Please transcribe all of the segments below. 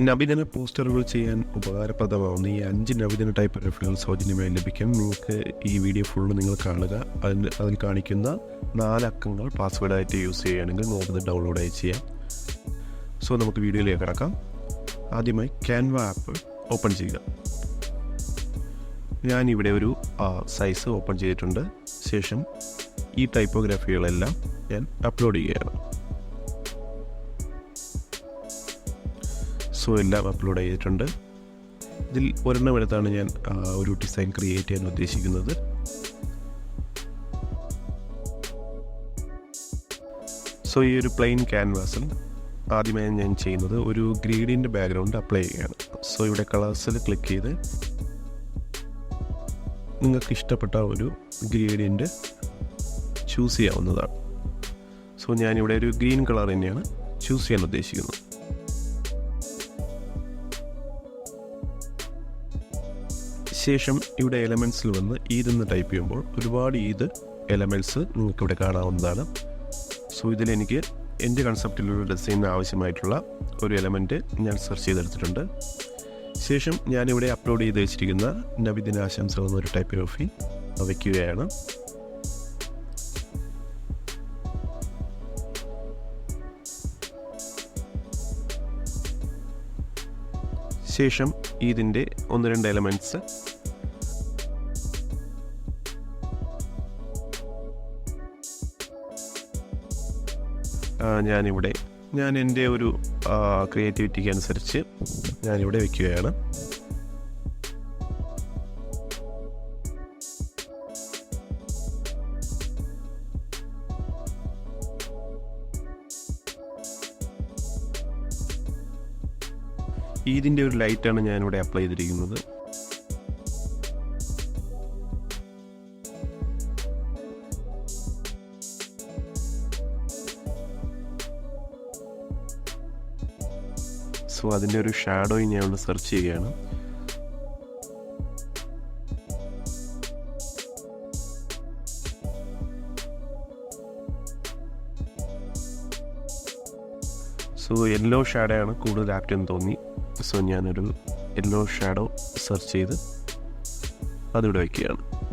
നബിദിന പോസ്റ്ററുകൾ ചെയ്യാൻ ഉപകാരപ്രദമാവുന്ന ഈ അഞ്ച് നവീന ടൈപ്പ് റെഫറൻസ് സൗജന്യമായി ലഭിക്കും. നിങ്ങൾക്ക് ഈ വീഡിയോ ഫുള്ള് നിങ്ങൾ കാണുക. അതിന് അതിൽ കാണിക്കുന്ന നാലക്കങ്ങൾ പാസ്വേഡായിട്ട് യൂസ് ചെയ്യുകയാണെങ്കിൽ ഡൗൺലോഡ് ആയി ചെയ്യാം. സോ നമുക്ക് വീഡിയോയിലേക്ക് കിടക്കാം. ആദ്യമായി ക്യാൻവ ആപ്പ് ഓപ്പൺ ചെയ്യുക. ഞാനിവിടെ ഒരു സൈസ് ഓപ്പൺ ചെയ്തിട്ടുണ്ട്. ശേഷം ഈ ടൈപ്പോഗ്രാഫികളെല്ലാം ഞാൻ അപ്ലോഡ് ചെയ്യുകയാണ്. സോ എല്ലാം അപ്ലോഡ് ചെയ്തിട്ടുണ്ട്. ഇതിൽ ഒരെണ്ണം എടുത്താണ് ഞാൻ ഒരു ഡിസൈൻ ക്രിയേറ്റ് ചെയ്യാൻ ഉദ്ദേശിക്കുന്നത്. സോ ഈ ഒരു പ്ലെയിൻ ക്യാൻവാസിൽ ആദ്യമായി ഞാൻ ചെയ്യുന്നത് ഒരു ഗ്രീഡിന്റെ ബാക്ക്ഗ്രൗണ്ട് അപ്ലൈ ചെയ്യുകയാണ്. സോ ഇവിടെ കളേഴ്സിൽ ക്ലിക്ക് ചെയ്ത് നിങ്ങൾക്ക് ഇഷ്ടപ്പെട്ട ഒരു ഗ്രേഡിയന്റ് ചൂസ് ചെയ്യാവുന്നതാണ്. സോ ഞാനിവിടെ ഒരു ഗ്രീൻ കളർ തന്നെയാണ് ചൂസ് ചെയ്യാൻ ഉദ്ദേശിക്കുന്നത്. ശേഷം ഇവിടെ എലമെന്റ്സിൽ വന്ന് ഈതെന്ന് ടൈപ്പ് ചെയ്യുമ്പോൾ ഒരുപാട് ഈദ് എലമെന്റ്സ് നിങ്ങൾക്ക് ഇവിടെ കാണാവുന്നതാണ് സോ ഇതിലെനിക്ക് എന്റെ കൺസെപ്റ്റിലുള്ള ഡിസൈനിന് ആവശ്യമായിട്ടുള്ള ഒരു എലമെന്റ് ഞാൻ സെർച്ച് ചെയ്തെടുത്തിട്ടുണ്ട്. ശേഷം ഞാനിവിടെ അപ്ലോഡ് ചെയ്ത് വെച്ചിരിക്കുന്ന നബിദിനാശംസ എന്നൊരു ടൈപ്പ് ഓഫി വയ്ക്കുകയാണ്. ശേഷം ഇതിന്റെ ഒന്ന് രണ്ട് എലമെന്റ്സ് ഞാനിവിടെ. ഞാൻ എന്റെ ഒരു ക്രിയേറ്റിവിറ്റിക്ക് അനുസരിച്ച് ഞാനിവിടെ വയ്ക്കുകയാണ് ഇതിന്റെ ഒരു ലൈറ്റാണ് ഞാനിവിടെ അപ്ലൈ ചെയ്തിരിക്കുന്നത്. സോ അതിന്റെ ഒരു ഷാഡോയും ഞാൻ ഒന്ന് സെർച്ച് ചെയ്യുകയാണ്. സോ യെല്ലോ ഷാഡോ ആണ് കൂടുതൽ ആപ്റ്റ് എന്ന് തോന്നി. സോ ഞാനൊരു യെല്ലോ ഷാഡോ സെർച്ച് ചെയ്ത് അതിവിടെ വയ്ക്കുകയാണ്.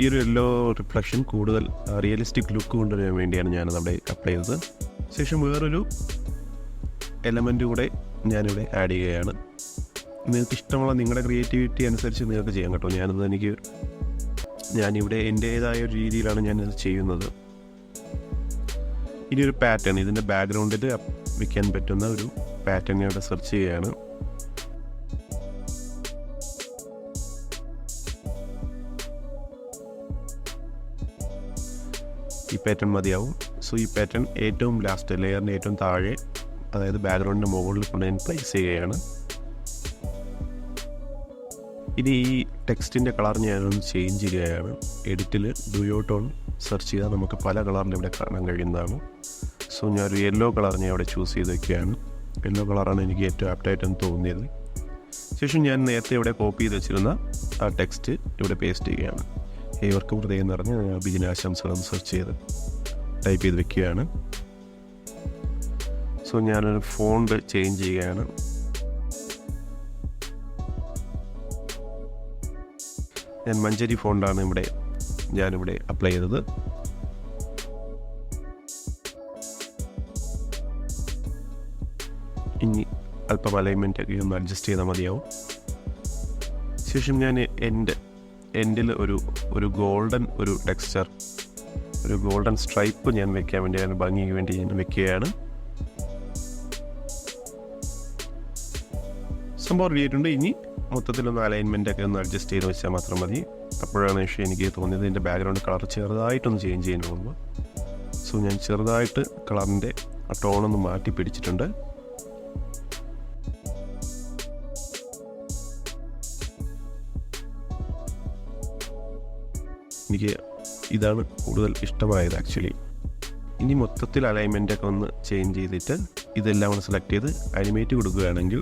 ഈ ഒരു യെല്ലോ റിഫ്ലക്ഷൻ കൂടുതൽ റിയലിസ്റ്റിക് ലുക്ക് കൊണ്ടുവരാൻ വേണ്ടിയാണ് ഞാനത് അവിടെ അപ്ലൈ ചെയ്തത്. ശേഷം വേറൊരു എലമെന്റ് കൂടെ ഞാനിവിടെ ആഡ് ചെയ്യുകയാണ്. നിങ്ങൾക്ക് ഇഷ്ടമുള്ള നിങ്ങളുടെ ക്രിയേറ്റിവിറ്റി അനുസരിച്ച് നിങ്ങൾക്ക് ചെയ്യാം കേട്ടോ. ഞാനത് എനിക്ക് ഞാനിവിടെ എന്റേതായ ഒരു രീതിയിലാണ് ഞാനത് ചെയ്യുന്നത്. ഇനിയൊരു പാറ്റേൺ ഇതിന്റെ ബാക്ക്ഗ്രൗണ്ടിൽ വയ്ക്കാൻ പറ്റുന്ന ഒരു പാറ്റേൺ ഇവിടെ സെർച്ച് ചെയ്യുകയാണ്. ഈ പാറ്റേൺ മതിയാവും. സോ ഈ പാറ്റേൺ ഏറ്റവും ലാസ്റ്റ് ലെയറിന്റെ ഏറ്റവും താഴെ അതായത് ബാക്ക്ഗ്രൗണ്ടിന്റെ മുകളിൽ കൊണ്ട് ഞാൻ പ്ലേസ് ചെയ്യുകയാണ്. ഇനി ഈ ടെക്സ്റ്റിന്റെ കളർ ഞാനൊന്ന് ചേഞ്ച് ചെയ്യുകയാണ്. എഡിറ്റിൽ ഡുയോ ടോൺ സെർച്ച് ചെയ്താൽ നമുക്ക് പല കളറിന്റെ ഇവിടെ കാണാൻ കഴിയുന്നതാണ്. സോ ഞാനൊരു യെല്ലോ കളർ ഞാൻ ഇവിടെ ചൂസ് ചെയ്ത് വയ്ക്കുകയാണ് യെല്ലോ കളറാണ് എനിക്ക് ഏറ്റവും ആപ്റ്റായിട്ടെന്ന് തോന്നിയത്. ശേഷം ഞാൻ നേരത്തെ ഇവിടെ കോപ്പി ചെയ്ത് വെച്ചിരുന്ന ആ ടെക്സ്റ്റ് ഇവിടെ പേസ്റ്റ് ചെയ്യുകയാണ്. ഏവർക്കും ഹൃദയം നിറഞ്ഞ ബിജിനാശംസകൾ സെർച്ച് ചെയ്ത് ടൈപ്പ് ചെയ്ത് വെക്കുകയാണ്. സോ ഞാനൊരു ഫോണ്ട് ചേഞ്ച് ചെയ്യുകയാണ്. ഞാൻ മഞ്ചേരി ഫോണ്ടാണ് ഇവിടെ ഞാനിവിടെ അപ്ലൈ ചെയ്തത്. ഇനി അല്പം അലൈൻമെന്റ് ഒക്കെ ഒന്ന് അഡ്ജസ്റ്റ് ചെയ്താൽ മതിയാവും. ശേഷം ഞാൻ എന്റെ എൻഡിൽ ഒരു ഒരു ഗോൾഡൻ ഒരു ടെക്സ്ചർ ഒരു ഗോൾഡൻ സ്ട്രൈപ്പ് ഞാൻ വെക്കാൻ വേണ്ടി അതിന് ഭംഗിക്ക് വേണ്ടി ഞാൻ വെക്കുകയാണ്. സംഭവം റെഡിയായിട്ടുണ്ട് ഇനി മൊത്തത്തിലൊന്ന് അലൈൻമെന്റ് ഒക്കെ ഒന്ന് അഡ്ജസ്റ്റ് ചെയ്ത് വെച്ചാൽ മാത്രം മതി. അപ്പോഴാണ് പക്ഷേ എനിക്ക് തോന്നിയത്. എന്റെ ബാക്ക്ഗ്രൗണ്ട് കളർ ചെറുതായിട്ടൊന്ന് ചേഞ്ച് ചെയ്യുന്നുള്ളൂ സോ ഞാൻ ചെറുതായിട്ട് കളറിന്റെ ആ ടോണൊന്ന് മാറ്റി പിടിച്ചിട്ടുണ്ട്. എനിക്ക് ഇതാണ് കൂടുതൽ ഇഷ്ടമായത് ആക്ച്വലി ഇനി മൊത്തത്തിൽ അലൈൻമെന്റ് ഒക്കെ ഒന്ന് ചേഞ്ച് ചെയ്തിട്ട് ഇതെല്ലാം ഒന്ന് സെലക്ട് ചെയ്ത് അനിമേറ്റ് കൊടുക്കുകയാണെങ്കിൽ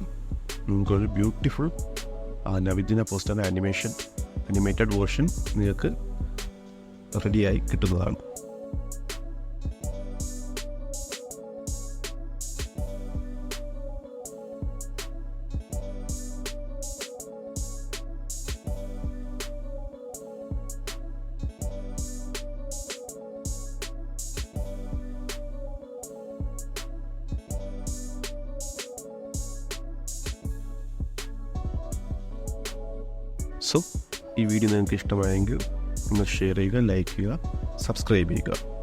നിങ്ങൾക്കൊരു ബ്യൂട്ടിഫുൾ നവിദിന പോസ്റ്ററിന്റെ അനിമേഷൻ അനിമേറ്റഡ് വേർഷൻ നിങ്ങൾക്ക് റെഡിയായി കിട്ടുന്നതാണ്. സോ ഈ വീഡിയോ നിങ്ങൾക്ക് ഇഷ്ടമായെങ്കിൽ നിങ്ങൾ ഷെയർ ചെയ്യുക ലൈക്ക് ചെയ്യുക സബ്സ്ക്രൈബ് ചെയ്യുക.